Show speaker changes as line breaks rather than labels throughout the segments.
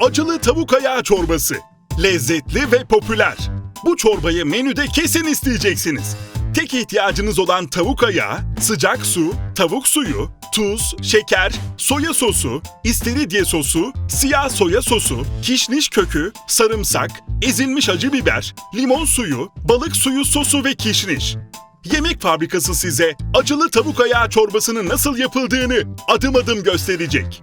Acılı tavuk ayağı çorbası. Lezzetli ve popüler. Bu çorbayı menüde kesin isteyeceksiniz. Tek ihtiyacınız olan tavuk ayağı, sıcak su, tavuk suyu, tuz, şeker, soya sosu, istiridye sosu, siyah soya sosu, kişniş kökü, sarımsak, ezilmiş acı biber, limon suyu, balık suyu sosu ve kişniş. Yemek fabrikası size acılı tavuk ayağı çorbasının nasıl yapıldığını adım adım gösterecek.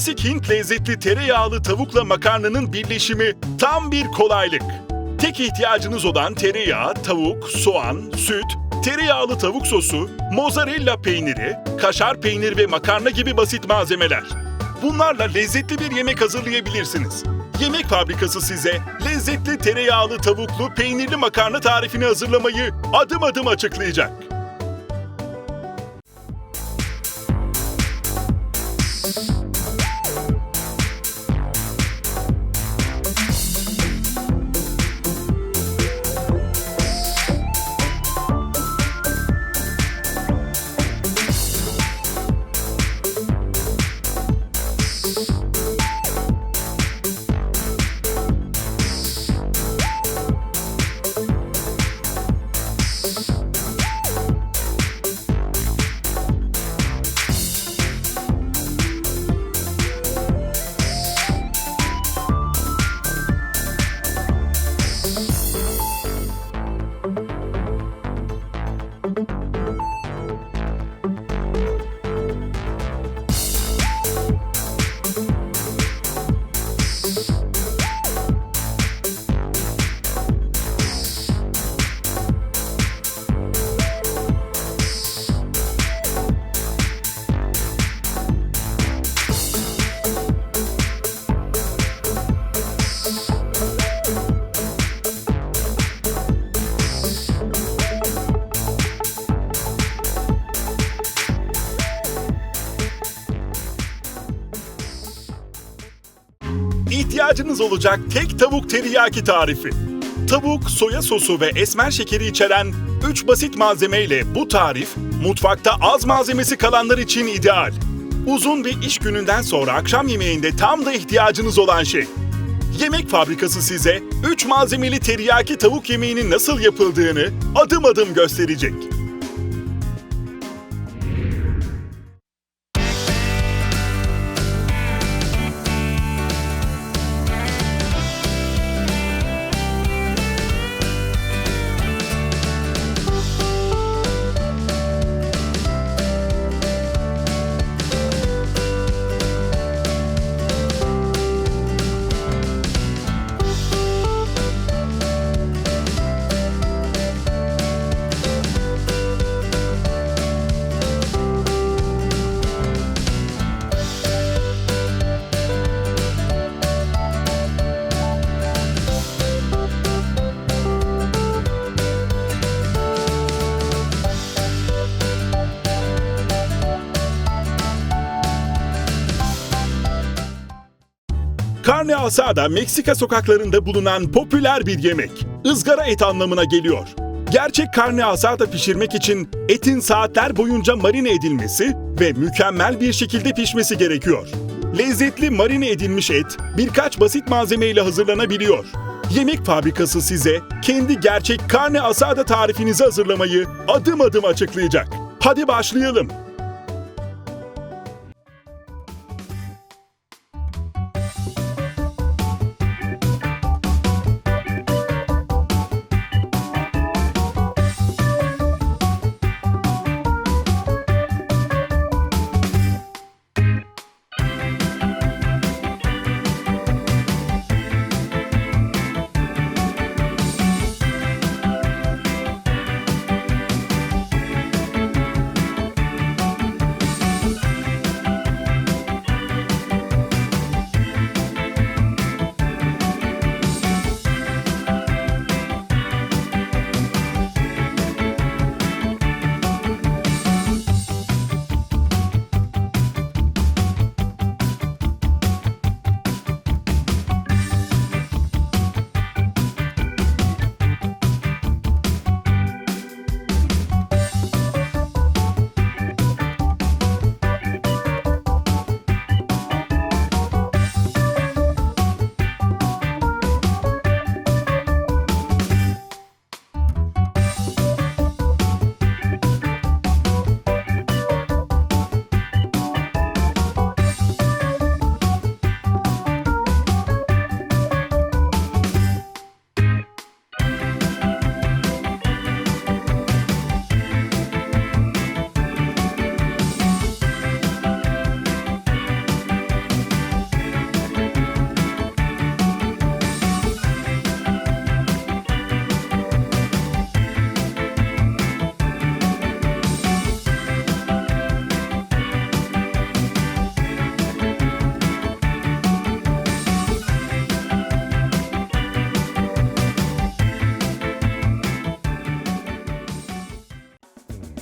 Klasik Hint lezzetli tereyağlı tavukla makarnanın birleşimi tam bir kolaylık. Tek ihtiyacınız olan tereyağı, tavuk, soğan, süt, tereyağlı tavuk sosu, mozzarella peyniri, kaşar peynir ve makarna gibi basit malzemeler. Bunlarla lezzetli bir yemek hazırlayabilirsiniz. Yemek fabrikası size lezzetli tereyağlı tavuklu peynirli makarna tarifini hazırlamayı adım adım açıklayacak. İhtiyacınız olacak tek tavuk teriyaki tarifi. Tavuk, soya sosu ve esmer şekeri içeren 3 basit malzemeyle bu tarif mutfakta az malzemesi kalanlar için ideal. Uzun bir iş gününden sonra akşam yemeğinde tam da ihtiyacınız olan şey. Yemek fabrikası size 3 malzemeli teriyaki tavuk yemeğinin nasıl yapıldığını adım adım gösterecek. Carne asada Meksika sokaklarında bulunan popüler bir yemek. Izgara et anlamına geliyor. Gerçek karne asada pişirmek için etin saatler boyunca marine edilmesi ve mükemmel bir şekilde pişmesi gerekiyor. Lezzetli marine edilmiş et birkaç basit malzemeyle hazırlanabiliyor. Yemek fabrikası size kendi gerçek karne asada tarifinizi hazırlamayı adım adım açıklayacak. Hadi başlayalım.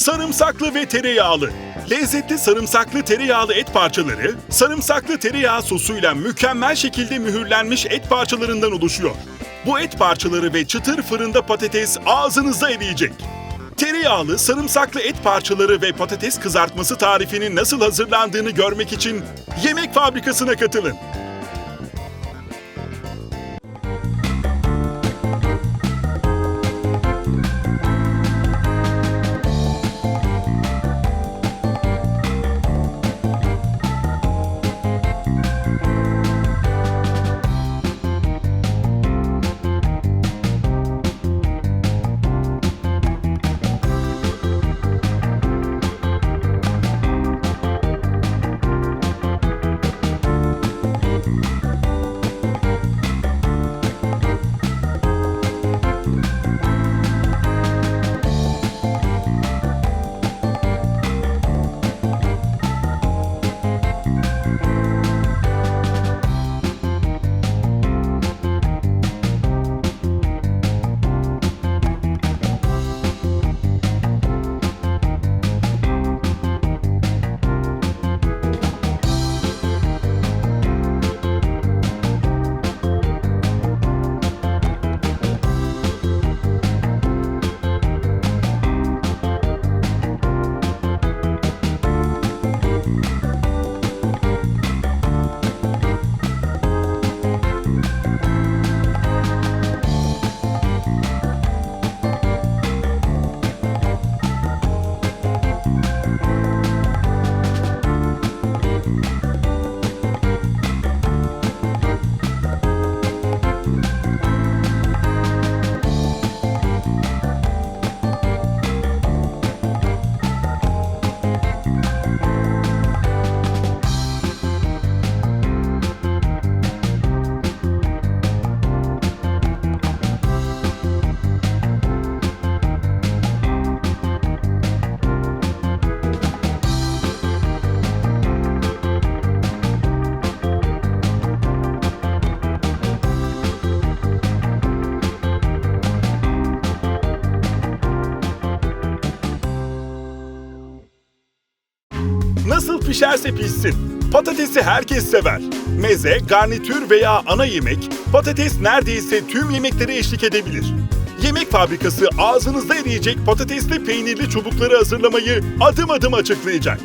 Sarımsaklı ve tereyağlı. Lezzetli sarımsaklı tereyağlı et parçaları, sarımsaklı tereyağı sosuyla mükemmel şekilde mühürlenmiş et parçalarından oluşuyor. Bu et parçaları ve çıtır fırında patates ağzınızda eriyecek. Tereyağlı, sarımsaklı et parçaları ve patates kızartması tarifinin nasıl hazırlandığını görmek için yemek fabrikasına katılın. Pişerse pişsin. Patatesi herkes sever. Meze, garnitür veya ana yemek, patates neredeyse tüm yemeklere eşlik edebilir. yemek fabrikası ağzınızda eriyecek patatesli peynirli çubukları hazırlamayı adım adım açıklayacak.